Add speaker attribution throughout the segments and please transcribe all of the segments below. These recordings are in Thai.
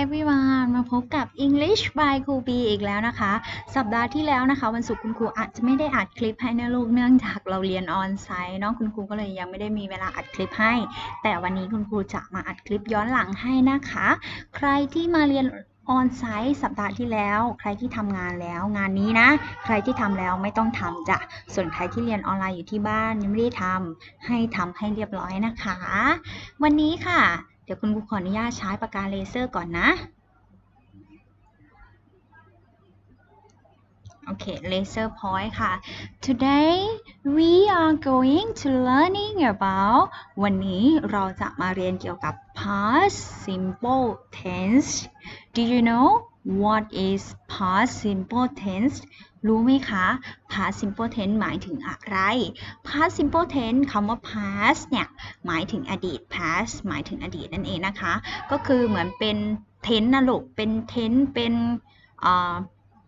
Speaker 1: everyone มาพบกับ English by ครูบีอีกแล้วนะคะ สัปดาห์ที่แล้วนะคะ วันศุกร์คุณครูอาจจะไม่ได้อัดคลิปให้นะลูกเนื่องจากเราเรียนออนไซต์เนาะคุณครูก็เลยยังไม่ได้มีเวลาอัดคลิปให้ แต่วันนี้คุณครูจะมาอัดคลิปย้อนหลังให้นะคะ ใครที่มาเรียนออนไซต์สัปดาห์ที่แล้ว ใครที่ทำงานแล้วงานนี้นะ ใครที่ทำแล้วไม่ต้องทำจ้ะส่วนใครที่เรียนออนไลน์อยู่ที่บ้านยังไม่ได้ทำให้ทำให้เรียบร้อยนะคะ วันนี้ค่ะ ดี๋ยวคุณครูขออนุญาตใช้ปากกาเลเซอร์ก่อนนะโอเค laser point ค่ะ today we are going to learning about วันนี้เราจะมาเรียนเกี่ยวกับ past simple tense do you know what is past simple tense รู้ไหมคะ past simple tense หมายถึงอะไร past simple tense คำว่า past เนี่ย หมายถึงอดีต past หมายถึงอดีตนั่นเองนะคะ ก็คือเหมือนเป็น tense นะลูก เป็น tense เป็นอ่า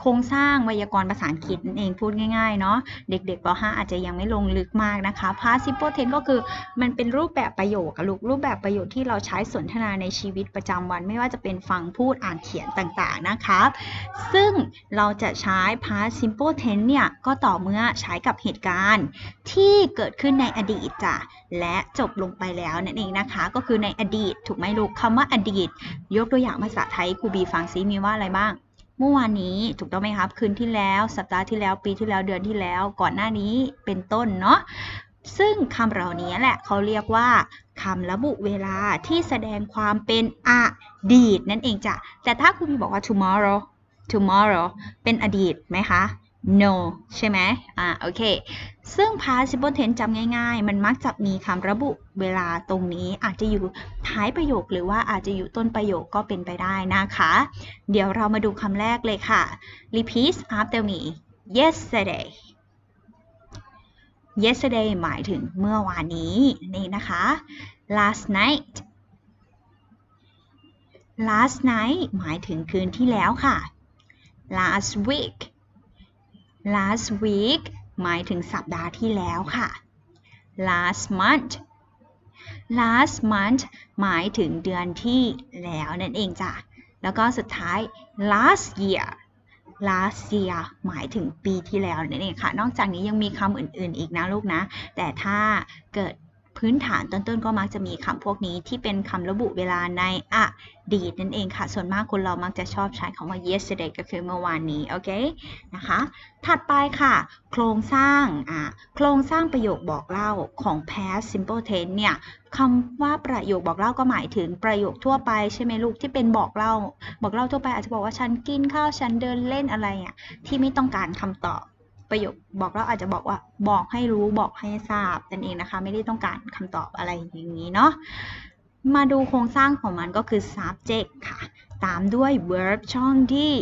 Speaker 1: โครงสร้างไวยากรณ์ภาษาอังกฤษนั่นเองพูดง่ายๆเนาะเด็กๆป .5 อาจจะยังไม่ลงลึกมากนะคะ past simple tense ก็คือมันเป็นรูปแบบประโยคลูกรูปแบบประโยคที่เราใช้สนทนาในชีวิตประจำวัน ไม่ว่าจะเป็นฟังพูดอ่านเขียนต่างๆนะคะซึ่งเราจะใช้ past simple tense เนี่ย ก็ต่อเมื่อใช้กับเหตุการณ์ที่เกิดขึ้นในอดีตจ้ะและจบลงไปแล้วนั่นเองนะคะ ก็คือในอดีตถูกไหมลูกคำว่าอดีต ยกตัวอย่างภาษาไทยครูบีฟังซิมีว่าอะไรบ้าง เมื่อวานนี้ถูกต้องไหมครับ คืนที่แล้ว สัปดาห์ที่แล้ว ปีที่แล้ว เดือนที่แล้ว ก่อนหน้านี้เป็นต้นเนาะ ซึ่งคำเหล่านี้แหละเขาเรียกว่าคำระบุเวลาที่แสดงความเป็นอดีตนั่นเองจ้ะ แต่ถ้าคุณบอกว่า tomorrow tomorrow เป็นอดีตไหมคะ no ใช่ไหมอ่าโอเค ซึ่ง past simple tense จำง่ายๆ มันมักจะมีคำระบุเวลาตรงนี้อาจจะอยู่ท้ายประโยคหรือว่าอาจจะอยู่ต้นประโยคก็เป็นไปได้นะคะ เดี๋ยวเรามาดูคำแรกเลยค่ะ repeat after me yesterday yesterday หมายถึงเมื่อวานนี้นี่นะคะ last night last night หมายถึงคืนที่แล้วค่ะ last week last week หมายถึงสัปดาห์ที่แล้วค่ะ last month last month หมายถึงเดือนที่แล้วนั่นเองจ้ะ แล้วก็สุดท้าย last year last year หมายถึงปีที่แล้วนั่นเองค่ะ นอกจากนี้ยังมีคำอื่นๆอีกนะลูกนะ แต่ถ้าเกิด พื้นฐานต้นๆ ก็มักจะมีคำพวกนี้ที่เป็นคำระบุเวลาในอดีตนั่นเองค่ะ ส่วนมากคนเรามักจะชอบใช้คำว่า yesterday ก็คือเมื่อวานนี้ โอเค นะคะ ถัดไปค่ะ โครงสร้างอ่าโครงสร้างประโยคบอกเล่าของ past simple tense เนี่ยคำว่าประโยคบอกเล่าก็หมายถึงประโยคทั่วไปใช่ไหมลูกที่เป็นบอกเล่า บอกเล่าทั่วไปอาจจะบอกว่าฉันกินข้าวฉันเดินเล่นอะไรอะที่ไม่ต้องการคำตอบ ประโยคบอกเล่าอาจจะบอกว่าบอกให้รู้บอกให้ทราบนั่นเองนะคะ ไม่ได้ต้องการคำตอบอะไรอย่างนี้เนาะมาดูโครงสร้างของมันก็คือ subject ค่ะ ตามด้วย verb ช่องที่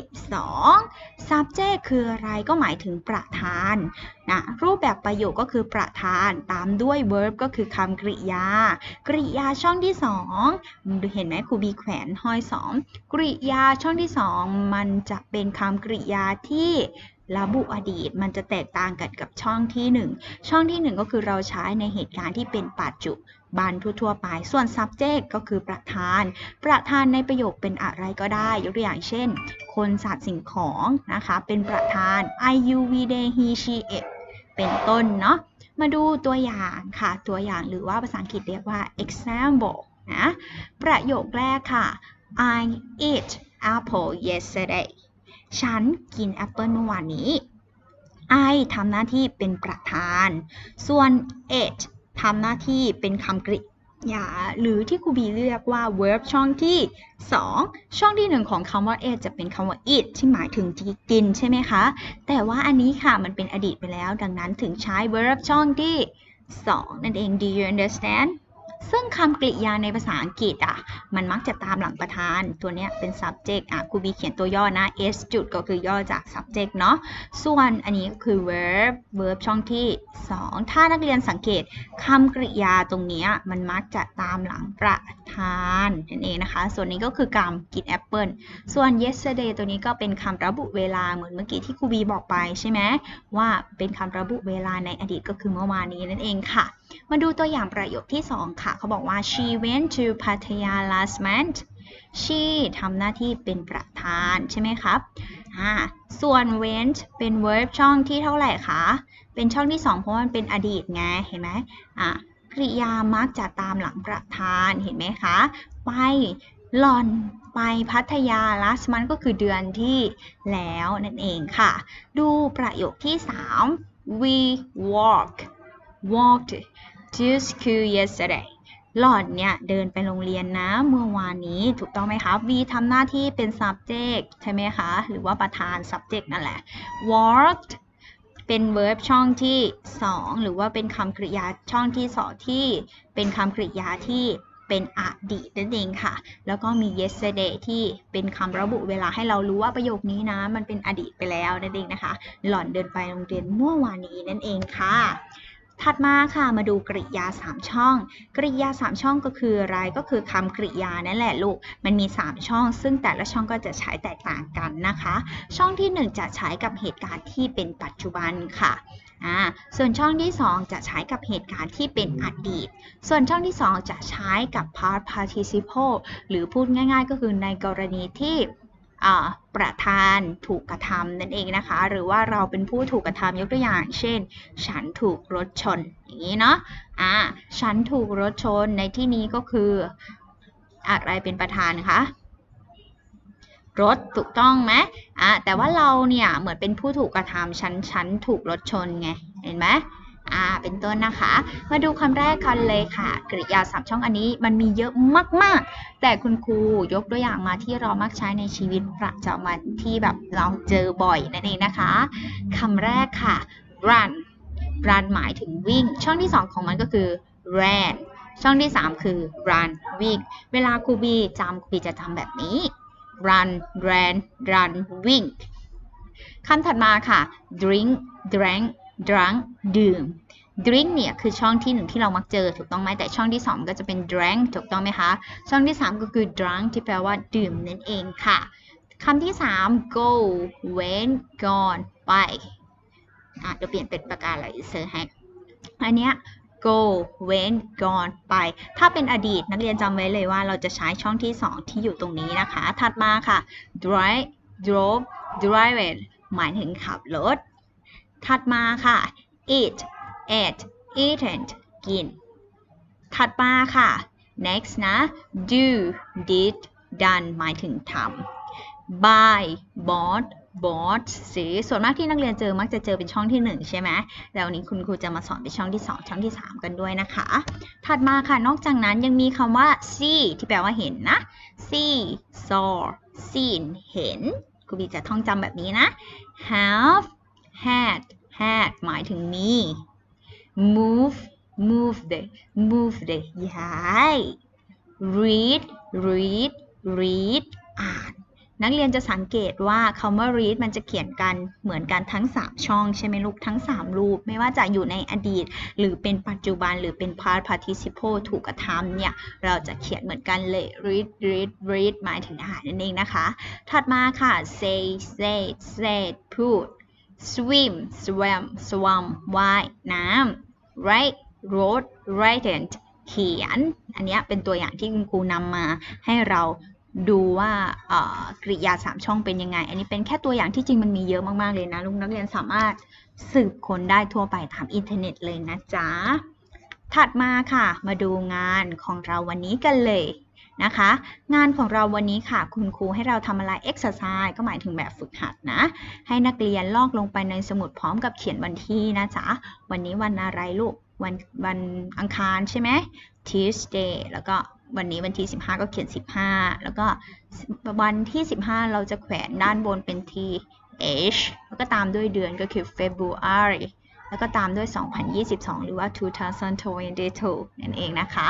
Speaker 1: 2 subject คืออะไรก็หมายถึงประธานนะรูปแบบประโยคก็คือประธาน ตามด้วย verb ก็คือคำกริยา กริยาช่องที่ 2 เห็นไหมครูบีแขวนห้อย 2 กริยาช่องที่ 2 มันจะเป็นคำกริยาที่ ระบุอดีตมันจะแตกต่างกันกับช่องที่ 1 ช่องที่ 1 ก็คือเราใช้ในเหตุการณ์ที่เป็นปัจจุบันทั่วๆไป ส่วน subject ก็คือประธาน ประธานในประโยคเป็นอะไรก็ได้ ยกตัวอย่างเช่น คนสัตว์สิ่งของนะคะ เป็นประธาน I you we they he she it เป็นต้นเนาะ มาดูตัวอย่างค่ะ ตัวอย่างหรือว่าภาษาอังกฤษเรียกว่า example นะ ประโยคแรกค่ะ I ate apple yesterday ฉันกินแอปเปิลเมื่อวานนี้ I ทำหน้าที่เป็นประธาน ส่วน it ทำหน้าที่เป็นคำกริยา หรือที่ครูบีเรียกว่า verb ช่องที่ 2 ช่องที่ 1 ของคำว่า it จะเป็นคำว่า eat ที่หมายถึงกินใช่ไหมคะ แต่ว่าอันนี้ค่ะมันเป็นอดีตไปแล้ว ดังนั้นถึงใช้ verb ช่องที่ 2 นั่นเอง do you understand ซึ่งคำกริยาในภาษาอังกฤษอะ มันมักจะตามหลังประธานตัวเนี้ยเป็น subject อะครูบีเขียนตัวย่อนะ s จุดก็คือย่อจาก subject เนาะส่วนอันนี้ก็คือ verb verb ช่องที่ 2 ถ้านักเรียนสังเกตคำกริยาตรงนี้มันมักจะตามหลังประธานนั่นเองนะคะ ส่วนนี้ก็คือกรรมกินแอปเปิลส่วน yesterday ตัวนี้ก็เป็นคำระบุเวลาเหมือนเมื่อกี้ที่ครูบีบอกไปใช่ไหมว่าเป็นคำระบุเวลาในอดีตก็คือเมื่อวานนี้นั่นเองค่ะมาดูตัวอย่างประโยคที่ 2 ค่ะ เขาบอกว่า she went to Pattaya last month she ทำหน้าที่เป็นประธานใช่ไหมครับอ่าส่วน went เป็น verb ช่องที่เท่าไหร่คะ เป็นช่องที่ 2 เพราะมันเป็นอดีตไง เห็นไหมอะกริยามักจะตามหลังประธาน เห็นไหมคะ ไปหลอนไปพัทยา last month ก็คือเดือนที่แล้วนั่นเองค่ะ ดูประโยคที่ 3 we walk walked to school yesterday หล่อนเนี่ยเดินไปโรงเรียนนะเมื่อวานนี้ถูกต้องไหมคะ we ทำหน้าที่เป็น subject ใช่ไหมคะ หรือว่าประธาน subject นั่นแหละ walked เป็น verb ช่องที่ 2 หรือว่าเป็นคำกริยาช่องที่2ที่เป็นคำกริยาที่เป็นอดีตนั่นเองค่ะ แล้วก็มี yesterday ที่เป็นคำระบุเวลาให้เรารู้ว่าประโยคนี้นะมันเป็นอดีตไปแล้วนั่นเองนะคะ หล่อนเดินไปโรงเรียนเมื่อวานนี้นั่นเองค่ะ ถัดมาค่ะมาดูกริยา 3 ช่อง กริยา 3 ช่องก็คืออะไรก็คือคำกริยานั่นแหละลูกมันมี 3 ช่อง ซึ่งแต่ละช่องก็จะใช้แตกต่างกันนะคะ ช่องที่ 1 จะใช้กับเหตุการณ์ที่เป็นปัจจุบันค่ะอ่าส่วนช่องที่ 2 จะใช้กับเหตุการณ์ที่เป็นอดีต ส่วนช่องที่ 2 จะใช้กับ past participle หรือพูดง่าย ๆ ก็คือในกรณีที่ ประธานถูกกระทำนั่นเองนะคะ หรือว่าเราเป็นผู้ถูกกระทำยกตัวอย่าง เช่น ฉันถูกรถชน อย่างนี้เนาะอ่าฉันถูกรถชนในที่นี้ก็คืออะไรเป็นประธานคะรถถูกต้องไหมอ่าแต่ว่าเราเนี่ยเหมือนเป็นผู้ถูกกระทำฉันฉันถูกรถชนไงเห็นไหม อ่าเป็นต้นนะคะ มาดูคำแรกกันเลยค่ะ กริยาสามช่องอันนี้มันมีเยอะมาก ๆ แต่คุณครูยกตัวอย่างมาที่เรามักใช้ในชีวิตประจำวันที่แบบเราเจอบ่อยนั่นเองนะคะคำแรกค่ะ run run หมายถึงวิ่ง ช่องที่ 2 ของมันก็คือ ran ช่องที่ 3 คือ run วิ่ง เวลาครูบีจำครูบีจะทำแบบนี้ run ran run วิ่งคำถัดมาค่ะ drink drank drunk ดื่ม drink เนี่ยคือช่องที่หนึ่งที่เรามักเจอถูกต้องไหมแต่ช่องที่สองก็จะเป็น drank ถูกต้องไหมคะ ช่องที่3ก็คือ drunk ที่แปลว่าดื่มนั่นเองค่ะคำที่3 go went gone ไปอะเดี๋ยวเปลี่ยนเป็นประกาศอะไรเซอร์ให้อันเนี้ย go went gone ไป ถ้าเป็นอดีตนักเรียนจำไว้เลยว่าเราจะใช้ช่องที่2ที่อยู่ตรงนี้นะคะ ถัดมาค่ะ drive drove driven หมายถึงขับรถ ถัดมาค่ะ eat ate eaten กิน ถัดมาค่ะ next นะ do did done หมายถึงทำ buy bought bought ซื้อ ส่วนมากที่นักเรียนเจอมักจะเจอเป็นช่องที่ 1 ใช่ไหมแล้ววันนี้คุณครูจะมาสอนเป็นช่องที่ 2 ช่องที่ 3 กันด้วยนะคะ ถัดมาค่ะ นอกจากนั้นยังมีคำว่า see ที่แปลว่าเห็นนะ see saw seen เห็นครูบีจะท่องจำแบบนี้นะ have had had หมายถึงมี move moved moved ย้าย read read read อ่าน นักเรียนจะสังเกตว่าคำว่า read มันจะเขียนกันเหมือนกันทั้ง 3 ช่อง ใช่ไหมลูก ทั้ง 3 รูป ไม่ว่าจะอยู่ในอดีต หรือเป็นปัจจุบันหรือเป็น past participle ถูกกระทำเนี่ย เราจะเขียนเหมือนกันเลย read read read หมายถึงอ่านนั่นเองนะคะ ถัดมาค่ะ say said said พูด swim swam swam ว่ายน้ำ write wrote written เขียน อันนี้เป็นตัวอย่างที่คุณครูนำมาให้เราดูว่ากริยา3ช่องเป็นยังไง อันนี้เป็นแค่ตัวอย่างที่จริงมันมีเยอะมาก ๆ เลยนะ ลูกนักเรียนสามารถสืบค้นได้ทั่วไปตามอินเทอร์เน็ตเลยนะจ๊ะ ถัดมาค่ะ มาดูงานของเราวันนี้กันเลย นะคะ งานของเราวันนี้ค่ะ คุณครูให้เราทำอะไร exercise ก็หมายถึงแบบฝึกหัดนะ ให้นักเรียนลอกลงไปในสมุดพร้อมกับเขียนวันที่นะจ๊ะ วันนี้วันอะไรลูก วันวันอังคารใช่ไหม Tuesday แล้วก็วันนี้วันที่ 15 ก็เขียน 15 แล้วก็วันที่ 15 เราจะแขวนด้านบนเป็น th แล้วก็ตามด้วยเดือนก็คือ February แล้วก็ตามด้วย 2022 หรือว่า 2022 นั่นเองนะคะ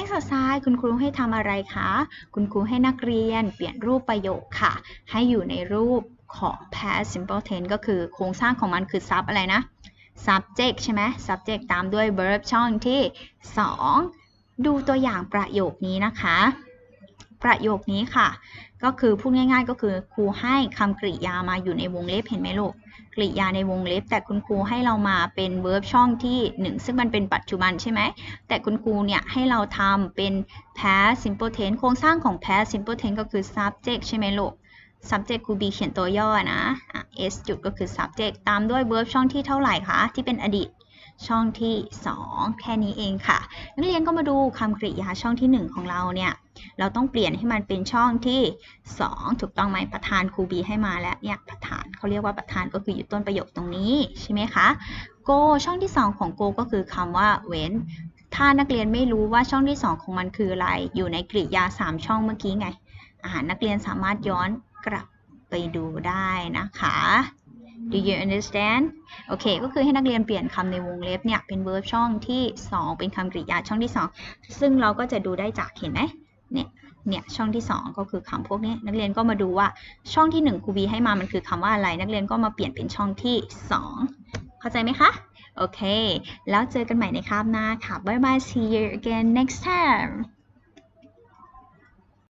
Speaker 1: exercise คุณครูให้ทำอะไรคะ คุณครูให้นักเรียนเปลี่ยนรูปประโยคค่ะ ให้อยู่ในรูปของ past simple tense ก็คือโครงสร้างของมันคือ sub อะไรนะ subject ใช่ไหม subject ตามด้วย verb ช่องที่ 2 ดูตัวอย่างประโยคนี้นะคะ ประโยคนี้ค่ะ ก็คือพูดง่ายๆ ก็คือครูให้คำกริยามาอยู่ในวงเล็บเห็นไหมลูกกริยาในวงเล็บ แต่คุณครูให้เรามาเป็น verb ช่องที่ 1 ซึ่งมันเป็นปัจจุบันใช่ไหมแต่คุณครูเนี่ยให้เราทำเป็น past simple tense โครงสร้างของ past simple tense ก็คือ subject ใช่ไหมลูก subject ครูบีเขียนตัวย่อนะอะ s จุดก็คือ subject ตามด้วย verb ช่องที่เท่าไหร่คะ ที่เป็นอดีตช่องที่ 2 แค่นี้เองค่ะ นักเรียนก็มาดูคำกริยาช่องที่ 1 ของเราเนี่ย เราต้องเปลี่ยนให้มันเป็นช่องที่ 2 ถูกต้องไหมประธานครูบีให้มาแล้วเนี่ยประธานเขาเรียกว่าประธานก็คืออยู่ต้นประโยคตรงนี้ใช่ไหมคะ go ช่องที่ 2 ของ go ก็คือคำว่าเว้นถ้านักเรียนไม่รู้ว่าช่องที่ 2 ของมันคืออะไร อยู่ในกริยา 3 ช่องเมื่อกี้ไงอ่ารนักเรียนสามารถย้อนกลับไปดูได้นะคะ Do you understand โอเค ก็คือให้นักเรียนเปลี่ยนคำในวงเล็บเนี่ย เป็น verb ช่องที่ 2 เป็นคำกริยาช่องที่ 2 ซึ่งเราก็จะดูได้จากเห็นไหม เนี่ยเนี่ยช่องที่ 2 ก็คือคำพวกนี้นักเรียนก็มาดูว่าช่องที่ 1ครูบีให้มามันคือคำว่าอะไร นักเรียนก็มาเปลี่ยนเป็นช่องที่ 2 เข้าใจไหมคะ โอเค แล้วเจอกันใหม่ในคาบหน้าค่ะ Bye bye see you again next time